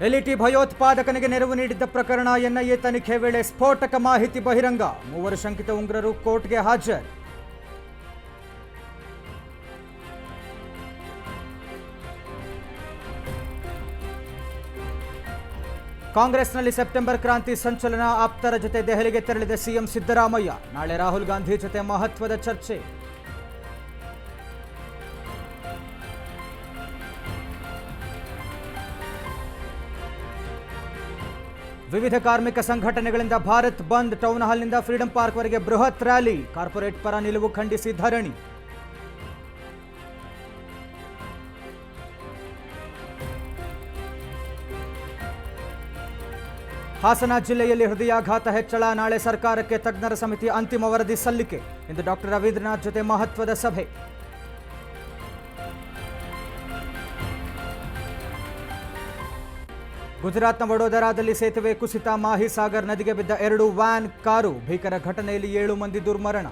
ಎಲ್ಇಟಿ ಭಯೋತ್ಪಾದಕನಿಗೆ ನೆರವು ನೀಡಿದ್ದ ಪ್ರಕರಣ ಎನ್ಐಎ ತನಿಖೆ ವೇಳೆ ಸ್ಫೋಟಕ ಮಾಹಿತಿ ಬಹಿರಂಗ. ಮೂವರು ಶಂಕಿತ ಉಗ್ರರು ಕೋರ್ಟ್ಗೆ ಹಾಜರು. ಕಾಂಗ್ರೆಸ್ನಲ್ಲಿ ಸೆಪ್ಟೆಂಬರ್ ಕ್ರಾಂತಿ ಸಂಚಲನ ಆಪ್ತರ ಜೊತೆ ದೆಹಲಿಗೆ ತೆರಳಿದ ಸಿಎಂ ಸಿದ್ದರಾಮಯ್ಯ. ನಾಳೆ ರಾಹುಲ್ ಗಾಂಧಿ ಜೊತೆ ಮಹತ್ವದ ಚರ್ಚೆ. ವಿವಿಧ ಕಾರ್ಮಿಕ ಸಂಘಟನೆಗಳಿಂದ ಭಾರತ್ ಬಂದ್ ಟೌನ್ ಹಾಲ್ನಿಂದ ಫ್ರೀಡಂ ಪಾರ್ಕ್ವರೆಗೆ ಬೃಹತ್ ರ್ಯಾಲಿ. ಕಾರ್ಪೊರೇಟ್ ಪರ ನಿಲುವು ಖಂಡಿಸಿ ಧರಣಿ. ಹಾಸನ ಜಿಲ್ಲೆಯಲ್ಲಿ ಹೃದಯಾಘಾತ ಹೆಚ್ಚಳ. ನಾಳೆ ಸರ್ಕಾರಕ್ಕೆ ತಜ್ಞರ ಸಮಿತಿ ಅಂತಿಮ ವರದಿ ಸಲ್ಲಿಕೆ. ಇಂದು ಡಾಕ್ಟರ್ ರವೀಂದ್ರನಾಥ್ ಜೊತೆ ಮಹತ್ವದ ಸಭೆ. ಗುಜರಾತ್ನ ವಡೋದರಾದಲ್ಲಿ ಸೇತುವೆ ಕುಸಿತ ಮಾಹಿ ಸಾಗರ್ ನದಿಗೆ ಬಿದ್ದ ಎರಡು ವ್ಯಾನ್ ಕಾರು ಭೀಕರ ಘಟನೆಯಲ್ಲಿ ಏಳು ಮಂದಿ ದುರ್ಮರಣ.